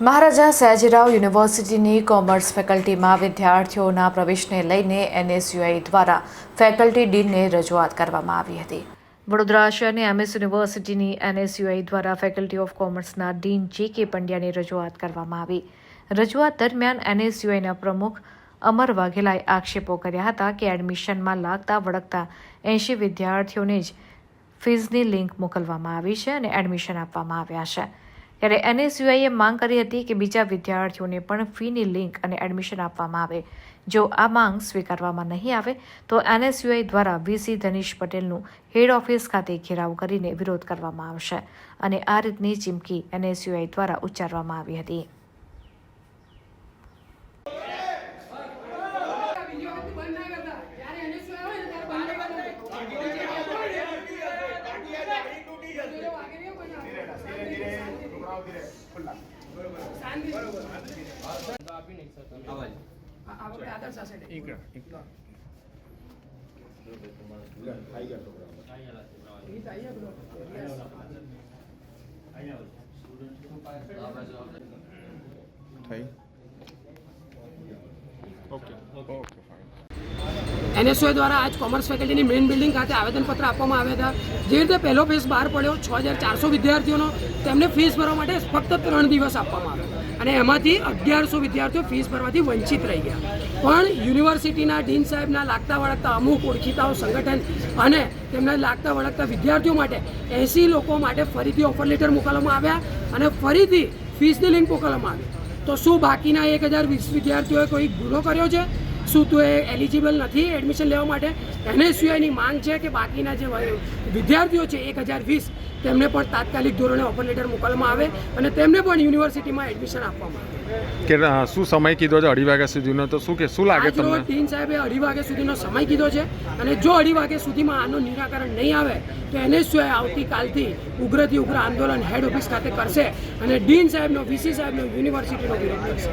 મહારાજા સયાજીરાવ યુનિવર્સિટીની કોમર્સ ફેકલ્ટીમાં વિદ્યાર્થીઓના પ્રવેશને લઈને એનએસયુઆઈ દ્વારા ફેકલ્ટી ડીનને રજૂઆત કરવામાં આવી હતી. વડોદરા શહેરની એમએસ યુનિવર્સિટીની એનએસયુઆઈ દ્વારા ફેકલ્ટી ઓફ કોમર્સના ડીન જે કે પંડ્યાની રજૂઆત કરવામાં આવી. રજૂઆત દરમિયાન એનએસયુઆઈના પ્રમુખ અમર વાઘેલાએ આક્ષેપો કર્યા હતા કે એડમિશનમાં લાગતા વળગતા એંશી વિદ્યાર્થીઓને જ ફીઝની લિંક મોકલવામાં આવી છે અને એડમિશન આપવામાં આવ્યા છે. ત્યારે એનએસયુઆઈએ માંગ કરી હતી કે બીજા વિદ્યાર્થીઓને પણ ફીની લિંક અને એડમિશન આપવામાં આવે. જો આ માંગ સ્વીકારવામાં નહીં આવે, તો એનએસયુઆઈ દ્વારા વીસી ધનીશ પટેલનું હેડ ઓફિસ ખાતે ઘેરાવ કરીને વિરોધ કરવામાં આવશે અને આ રીતની ચીમકી એનએસયુઆઈ દ્વારા ઉચ્ચારવામાં આવી હતી. થઈ? Okay okay fine. એનએસઓએ દ્વારા આજ કોમર્સ ફેકલ્ટીની મેઇન બિલ્ડિંગ ખાતે આવેદનપત્ર આપવામાં આવ્યા હતા. જે રીતે પહેલો ફેઝ બહાર પડ્યો, છ હજાર ચારસો વિદ્યાર્થીઓનો, તેમને ફીસ ભરવા માટે ફક્ત ત્રણ દિવસ આપવામાં આવ્યો. અને એમાંથી અગિયારસો વિદ્યાર્થીઓ ફીસ ભરવાથી વંચિત રહી ગયા. પણ યુનિવર્સિટીના ડીન સાહેબના લાગતા વળગતા અમુક ઓળખીતાઓ સંગઠન અને તેમના લાગતા વળગતા વિદ્યાર્થીઓ માટે એંસી લોકો માટે ફરીથી ઓફર લેટર મોકલવામાં આવ્યા અને ફરીથી ફીસની લિંક મોકલવામાં આવી. તો શું બાકીના એક હજાર વીસ વિદ્યાર્થીઓએ કોઈ ગુનો કર્યો છે? શું તો એ એલિજિબલ નથી એડમિશન લેવા માટે? એને સિવાયની માંગ છે કે બાકીના જે વિદ્યાર્થીઓ છે એક હજાર વીસ તેમને પણ તાત્કાલિક ધોરણે ઓફર લેટર મોકલવામાં આવે અને તેમને પણ યુનિવર્સિટીમાં એડમિશન આપવામાં આવે. કે શું સમય કીધો છે અઢી વાગ્યા સુધીનો? તો શું કે શું લાગે તમને? ટીન સાહેબે અઢી વાગ્યા સુધીનો સમય કીધો છે અને જો અઢી વાગ્યા સુધીમાં આનું નિરાકરણ નહીં આવે તો એને સિવાય આવતીકાલથી ઉગ્રથી ઉગ્ર આંદોલન હેડ ઓફિસ ખાતે કરશે અને ડીન સાહેબનો વીસી સાહેબનો યુનિવર્સિટીનો વિરોધ કરશે.